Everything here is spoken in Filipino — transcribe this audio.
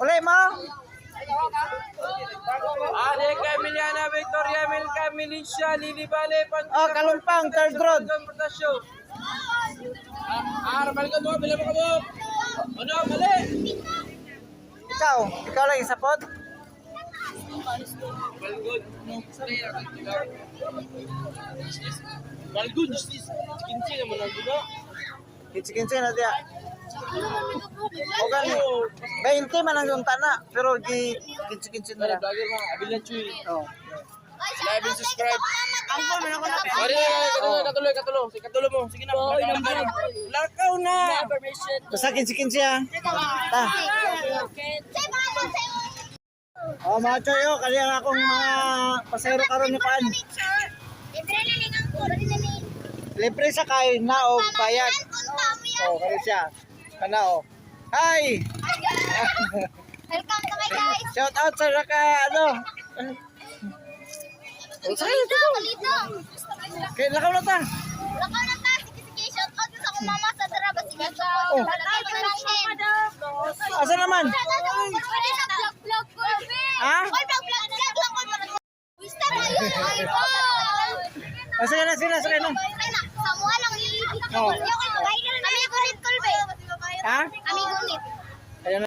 Uli mo. Ade Camiliana Victoria Milka Milicia Lili Bale Pan. Oh, Kalumpang, third road. Transportasyon. Ah, ah, balikan mo, bilang ka mo. Ano, mali. Ikaw, ikaw lang isa pod. Balgon. Balgon, justice. Kinsi naman ang guna. Kitsi-kitsi na diya. O gani, 20 man ang yung tana, pero gi kitsi-kitsi na lang. vlogger mga chuy. Like and subscribe. Angkol man ako na. Mari na, katuloy, katuloy, katuloy. Sige, katuloy mo. Sige na. Lakaw na. Basta kitsi-kitsi ah. Ta. Oh, mga choy, oh, kaya nga akong mga pasero karon ni Paan. Libre sa kay na o bayad. Oh, kaya siya. Kana oh. Hi! Welcome to my guys. Shout out sa naka ano. Dito, dito. Kaya lakaw na ta. Lakaw na ta. Sige, sige. Shout out sa akong mama sa Daraba. Sige, shout Oh. Asa naman? Sa vlog, vlog. Ha? Oy, vlog, sige na, sige na, sige na. Samuha lang. Oh.